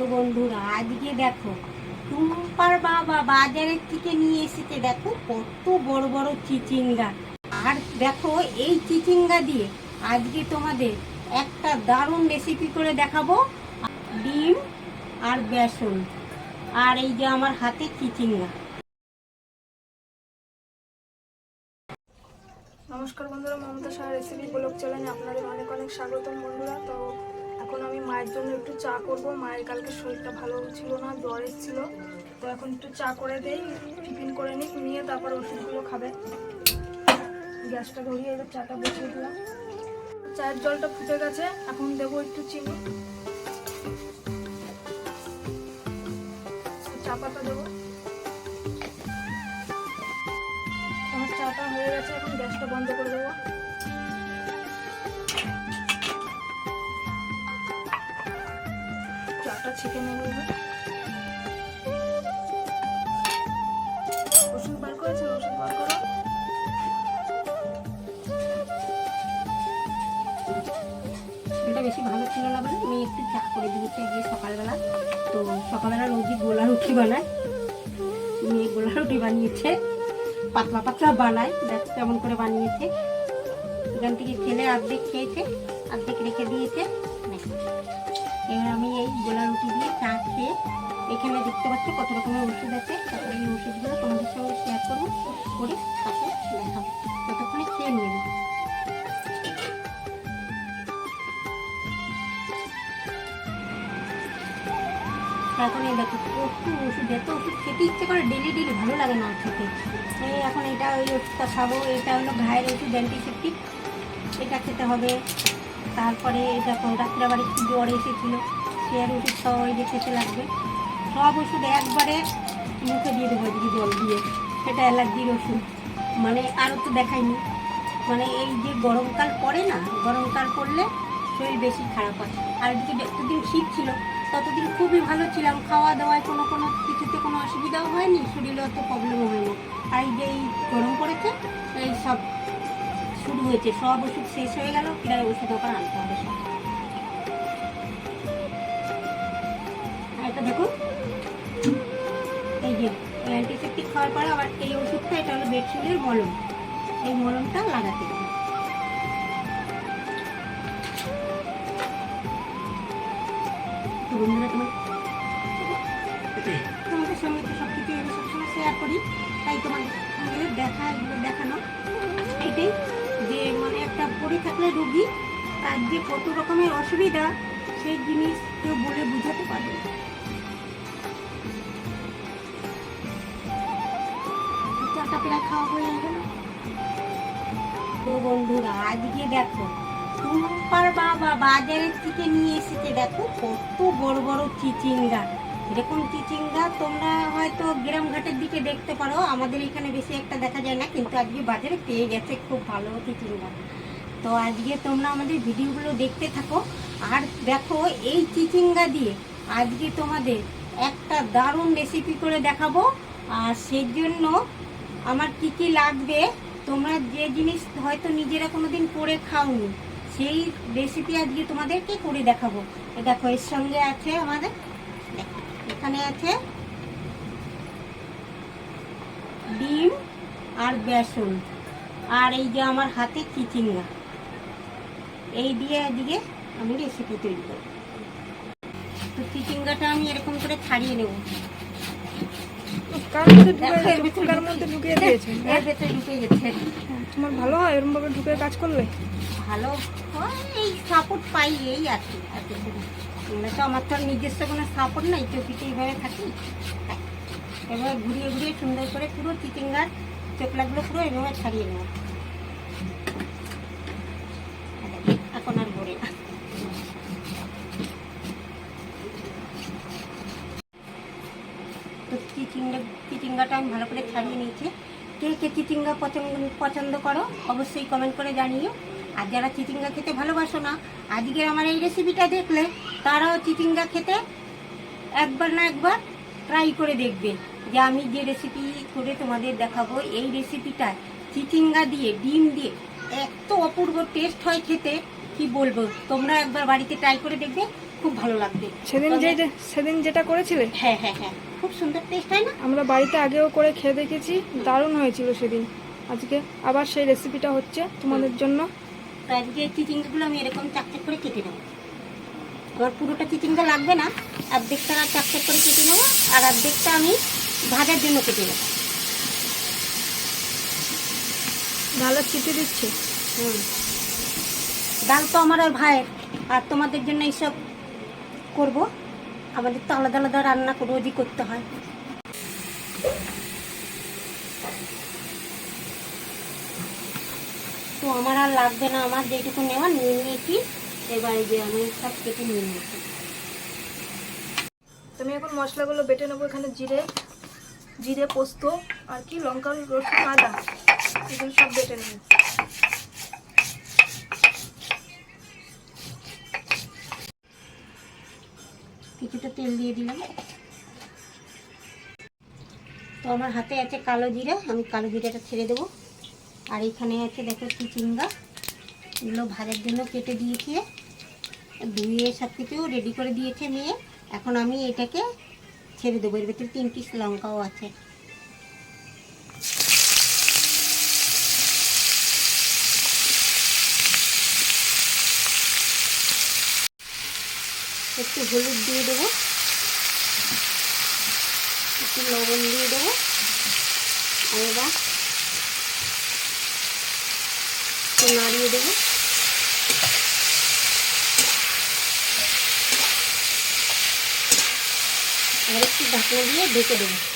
তো বন্ধুরা, আজকে দেখো, টুম্পার বাবা বাজারের থেকে নিয়ে এসেছে, দেখো কত বড় বড় চিচিঙ্গা। আর দেখো, এই চিচিঙ্গা দিয়ে আজকে তোমাদের একটা দারুণ রেসিপি করে দেখাবো, ডিম আর বেসন। আর এই যে আমার হাতে চিচিঙ্গা। নমস্কার বন্ধুরা, মমতা শাহ রেসিপি ব্লগ চ্যানেলে আপনাদের অনেক অনেক স্বাগতম বন্ধুরা। তো এখন আমি মায়ের জন্য একটু চা করব। মায়ের কালকে শরীরটা ভালো ছিল না, জ্বর এসেছিল। তো এখন একটু চা করে দেই, টিফিন করে নিই নিয়ে তারপর ওষুধগুলো খাবে। গ্যাসটা ধরিয়ে এবার চাটা বসিয়ে দিলাম। চায়ের জলটা ফুটে গেছে, এখন দেবো একটু চিনি। চা পাতা দেবো। আমার চাটা হয়ে গেছে, এখন গ্যাসটা বন্ধ করে দেবো। নেব এবার। ওষুধ বেশি ভালো ছিল না বলে আমি একটু চা করে দিয়েছি গিয়ে সকালবেলা। তো সকালবেলা রোজি গোলা রুটি বানায়। মেয়ে গোলা রুটি বানিয়েছে। পাতলা পাতলা বানায়। দেখ কেমন করে বানিয়েছে। এখান থেকে ছেলে অর্ধেক খেয়েছে অর্ধেক রেখে দিয়েছে। এবার আমি এই গোলা রুটি দিয়ে চা খেয়ে এখানে দেখতে পাচ্ছ কত রকমের ওষুধ আছে। এই ওষুধগুলো তোমাদের সঙ্গে শেয়ার করব, করে তাকে দেখাবো। ততক্ষণে খেয়ে নিয়ে এখন এই দেখো, প্রচুর ওষুধ এত ওষুধ খেতে ইচ্ছে করে ডেলি ডেলি ভালো লাগে না খেতে। এখন এটা ওই ওষুধটা খাব, এটা হলো ঘায়ের ওষুধ অ্যান্টিসেপটিক এটা খেতে হবে। তারপরে এটা রাত্রে আবার একটু জ্বর এসেছিল, সে আর ওষুধ খাওয়া ওই যে খেতে লাগবে। সব ওষুধ একবারে মুখে দিয়ে দেবো এদিকে জল দিয়ে, সেটা অ্যালার্জির ওষুধ। মানে আরও তো দেখাইনি। মানে এই যে গরমকাল পড়ে না, গরমকাল পড়লে শরীর বেশি খারাপ হয়। আর এদিকে যতদিন শীত ছিল, ততদিন খুবই ভালো ছিলাম। খাওয়া দাওয়ায় কোনো কোনো কিছুতে কোনো অসুবিধাও হয়নি, শরীরে অত প্রবলেমও হয়নি। আর এই যে এই গরম পড়েছে, এই সব শুরু হয়েছে, সব ওষুধ শেষ হয়ে গেল প্রায় ওষুধ ওখানে আনতে হবে সব। এটা দেখুন। এই যে অ্যান্টিসেপটিক খাওয়ার পরে আবার এই ওষুধটা, এটা হলো বেডশিটের মলম। এই মলমটা লাগাতে থাকলে রুগী তার যে কত রকমের অসুবিধা, সেই জিনিস কেউ বলে বুঝাতে পারবে বন্ধুরা, আজকে দেখো টুম্পার বাবা বাজারের থেকে নিয়ে এসেছে, দেখো, কত বড় বড় চিচিঙ্গা। এরকম চিচিঙ্গা তোমরা হয়তো গ্রাম ঘাটের দিকে দেখতে পারো, আমাদের এখানে বেশি একটা দেখা যায় না, কিন্তু আজকে বাজারে পেয়ে গেছে খুব ভালো চিচিঙ্গা। তো আজকে তোমরা আমাদের ভিডিওগুলো দেখতে থাকো। আর দেখো এই চিচিঙ্গা দিয়ে আজকে তোমাদের একটা দারুণ রেসিপি করে দেখাবো। আর সেই জন্য আমার কি কি লাগবে, তোমরা যে জিনিস হয়তো নিজেরা কোনো দিন করে খাওনি, সেই রেসিপি আজকে তোমাদেরকে করে দেখাবো। দেখো, এর সঙ্গে আছে আমাদের, এখানে আছে ডিম আর বেসন। আর এই যে আমার হাতে চিচিঙ্গা। এই দিয়ে আজকে আমি রেসিপি তৈরি করব। তো চিচিঙ্গাটা আমি এরকম করে ছাড়িয়ে নেব। ঢুকে গেছে? তোমার ভালো হয় এরকম ভাবে ঢুকে কাজ করলে? ভালো হয় এই সাপোর্ট পাই এই আর কি। আমরা তো আমার তো নিজস্ব কোনো সাপোর্ট নাই এইভাবে থাকি। এবার ঘুরিয়ে ঘুরিয়ে সুন্দর করে পুরো চিচিঙ্গার চোখলাগুলো পুরো এভাবে ছাড়িয়ে নেব। এখন আর ভরে না। তো চিচিঙ্গা, চিচিঙ্গাটা আমি ভালো করে ছাড়িয়ে নিয়েছি। কে কে চিচিঙ্গা পছন্দ পছন্দ করো, অবশ্যই কমেন্ট করে জানিও। আর যারা চিচিঙ্গা খেতে ভালোবাসো না, আজকের আমার এই রেসিপিটা দেখলে তারাও চিচিঙ্গা খেতে একবার না একবার ট্রাই করে দেখবে যে আমি যে রেসিপি করে তোমাদের দেখাবো, এই রেসিপিটা চিচিঙ্গা দিয়ে, ডিম দিয়ে এত অপূর্ব টেস্ট হয় খেতে। কি বলব? তোমরা একবার বাড়িতে ট্রাই করে দেখবে খুব ভালো লাগবে। সেদিন যে সেদিন যেটা করেছিলে? হ্যাঁ হ্যাঁ হ্যাঁ। খুব সুন্দর টেস্ট হয় না? আমরা বাড়িতে আগেও করে খেয়ে দেখেছি দারুণ হয়েছিল সেদিন। আজকে আবার সেই রেসিপিটা হচ্ছে তোমাদের জন্য। তো আজকে চিচিঙ্গাগুলো আমি এরকম চাকচাক করে কেটে নেব। আমার পুরোটা চিচিঙ্গা লাগবে না অর্ধেকটা চাকচাক করে কেটে নেব আর অর্ধেকটা আমি ভাজার জন্য কেটে নেব। ভালো চিঠি দিচ্ছে। হুম। ডাল তো আমার আর ভাইয়ের। আর তোমাদের জন্য এইসব করব। আমাদের তো আলাদা আলাদা রান্না রোজই করতে হয়। তো আমার আর লাগবে না। আমার যেটুকু নেওয়া নিয়ে নিয়েছি। এবারে যে আমি সব কেটে নিয়ে নিয়েছি। তুমি এখন মশলাগুলো বেটে নেব এখানে জিরে। জিরে, পোস্ত আর কি লঙ্কা রসুন আদা। এগুলো সব বেটে নেব। কিছুটা তেল দিয়ে দিলাম। তো আমার হাতে আছে কালো জিরা, আমি কালো জিরাটা ছেড়ে দেবো। আর এখানে আছে দেখো চিচিঙ্গা। এগুলো ভাজার জন্য কেটে দিয়েছি। ধুয়ে সব কিছু রেডি করে দিয়েছে নিয়ে এখন আমি এটাকে ছেড়ে দেবো। এর ভিতরে তিন পিস লঙ্কাও আছে। একটু হলুদ দিয়ে দেবো। একটু লবণ দিয়ে দেবো। আর এবার একটু নাড়িয়ে দেবো। আর একটু ঢাকনা দিয়ে ঢেকে দেবো।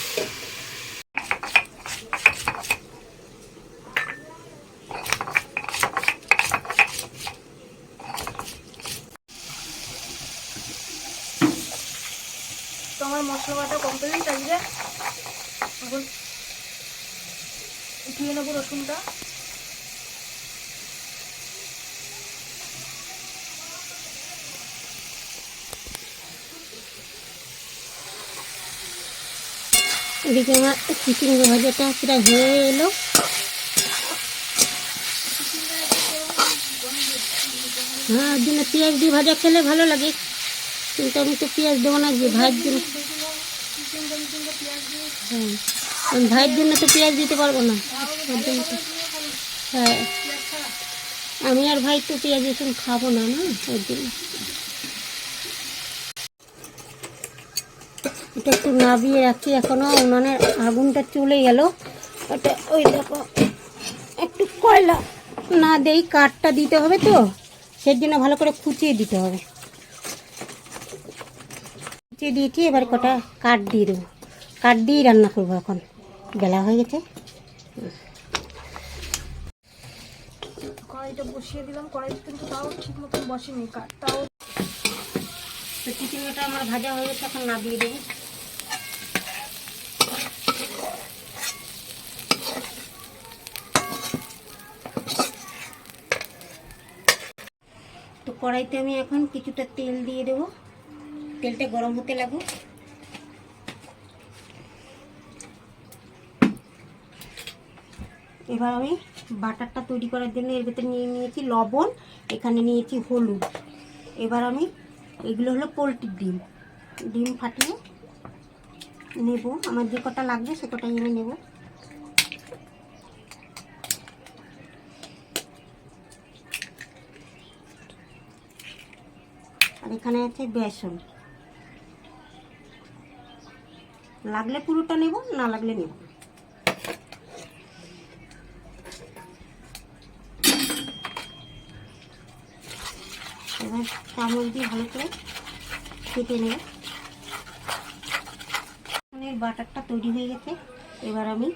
আমার মশলা বাটা কমপ্লিট আজকে এখন উঠিয়ে নেব রসুনটা। এদিকে আমার চিচিঙ্গা ভাজাটা প্রায় হয়ে এলো। হ্যাঁ জন্য পেঁয়াজ দিয়ে ভাজা খেলে ভালো লাগে। কিন্তু আমি তো পেঁয়াজ দেবো না যে ভাইয়ের জন্য। হ্যাঁ ভাইয়ের জন্য তো পেঁয়াজ দিতে পারব না। হ্যাঁ আমি আর ভাই তো পেঁয়াজ রসুন খাব না না? ওর জন্য। এটা একটু নাবিয়ে রাখি এখনও উনানের আগুনটা চলে গেল। ওটা ওই দেখো, একটু কয়লা। না দেই, কাঠটা দিতে হবে তো সেই জন্য ভালো করে খুঁচিয়ে দিতে হবে। খুঁচিয়ে দিয়েছি এবার কটা কাঠ দিয়ে দেবো। কাঠ দিয়েই রান্না করব এখন। বেলা হয়ে গেছে। কড়াইটা বসিয়ে দিলাম। কড়াইটা কিন্তু তাও ঠিক মতন বসেনি। কাঠটাও তো চিচিঙ্গাটা আমার ভাজা হয়ে গেছে, এখন নাবিয়ে দেবো। তো কড়াইতে আমি এখন কিছুটা তেল দিয়ে দেবো। তেলটা গরম হতে লাগুক এবার আমি বাটারটা তৈরি করার জন্য এর ভেতরে নিয়ে নিয়েছি লবণ, এখানে নিয়েছি হলুদ। এবার আমি এগুলো হলো পোলট্রির ডিম। ডিম ফাটিয়ে নেব। আমার যে কটা লাগবে সে কটাই আমি নেব। আর এখানে আছে বেসন। লাগলে পুরোটা নেব, না লাগলে নেব। এবার চামচ দিয়ে ভালো করে কেটে নেব। বাটারটা তৈরি হয়ে গেছে। এবার আমি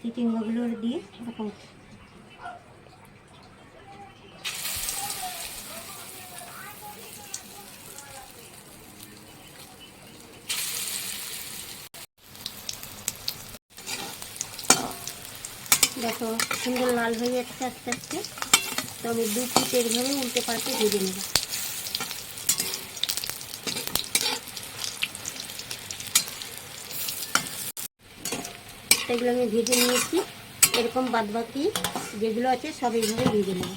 চিচিঙ্গাগুলো দিয়ে এরকম দেখো সুন্দর লাল হয়ে যাচ্ছে আস্তে আস্তে, তো আমি দু পিস এইভাবে উল্টে পাল্টে ভেজে নেব। এগুলো আমি ভেজে নিয়েছি, এরকম বাদ বাকি যেগুলো আছে সব এইভাবে ভেজে নেব।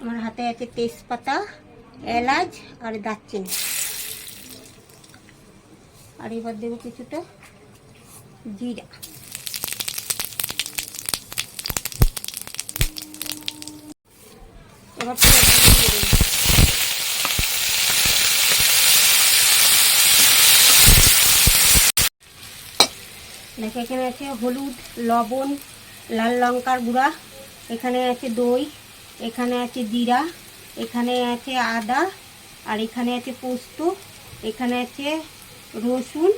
আমার হাতে আছে তেজপাতা, এলাচ আর দারচিনি। আর এবার দেবো কিছুটা জিরা দেখো এখানে আছে হলুদ, লবণ, লাল লঙ্কার গুঁড়া, এখানে আছে দই, এখানে আছে জিরা, এখানে আছে আদা, আর এখানে আছে পোস্ত, এখানে আছে রসুন,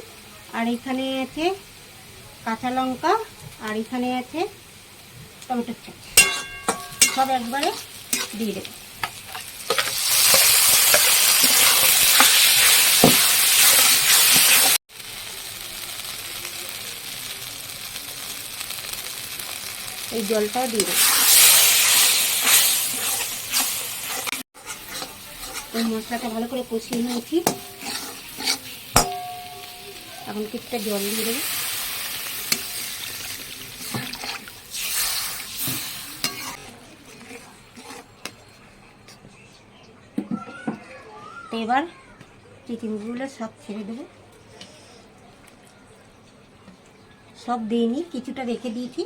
আর এখানে আছে কাঁচা লঙ্কা আর এখানে আছে টমেটোর চাষ সব একবারে দিয়ে দেবো। এই জলটাও দিয়ে দেবো। এই মশলাটা ভালো করে কষিয়ে নিয়েছি। এখন কিছুটা জল দিয়ে দেবো। এবার চিকেনগুলো সব ছেড়ে দেবো। সব দিইনি কিছুটা রেখে দিয়েছি।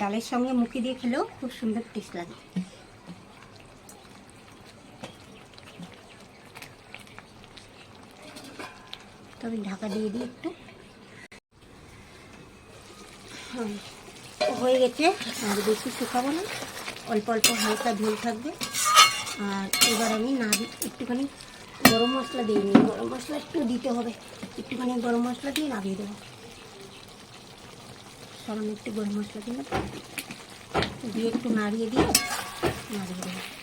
ডালের সঙ্গে মুখে দিয়ে খেলেও খুব সুন্দর টেস্ট লাগে। তবে ঢাকা দিয়ে দিই একটু। হয়ে গেছে। আর বেশি শুকাবো না। অল্প অল্প হালকা ঝোল থাকবে। আর এবার আমি না একটুখানি গরম মশলা দিয়ে নিই। গরম মশলা একটু দিতে হবে। একটুখানি গরম মশলা দিয়ে নামিয়ে দেবো। সামান্য একটু গরম মশলা দিলাম। দিয়ে একটু নাড়িয়ে দিয়ে নাড়িয়ে দেবো।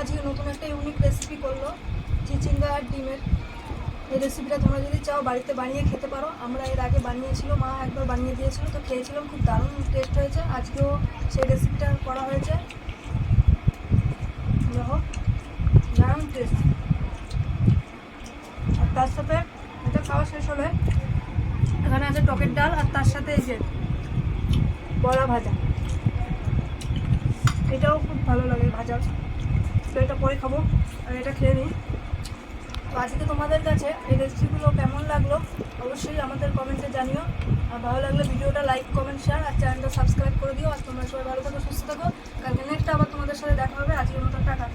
আজকে নতুন একটা ইউনিক রেসিপি করল, চিচিঙ্গা আর ডিমের। এই রেসিপিটা তোমরা যদি চাও বাড়িতে বানিয়ে খেতে পারো, আমরা এর আগে বানিয়েছিল, মা একবার বানিয়ে দিয়েছিল, তো খেয়েছিলাম, খুব দারুণ টেস্ট হয়েছে, আজকেও সেই রেসিপিটা করা হয়েছে। দেখো দারুণ টেস্ট আর তার সাথে এটা খাওয়া শেষ হলে এখানে আছে টকের ডাল, আর তার সাথে এই যে বড়া ভাজা। এটাও খুব ভালো লাগে ভাজা তো এটা পরে খাব। আর এটা খেয়ে নিই। তো আজকে তোমাদের কাছে এই রেসিপিগুলো কেমন লাগল, অবশ্যই আমাদের কমেন্টে জানিও। আর ভালো লাগলে ভিডিওটা লাইক কমেন্ট শেয়ার আর চ্যানেলটা সাবস্ক্রাইব করে দিও। আর তোমরা সবাই ভালো থাকো, সুস্থ থাকো। কালকে নেক্সট আবার তোমাদের সাথে দেখা হবে। আজকের মতো টাকা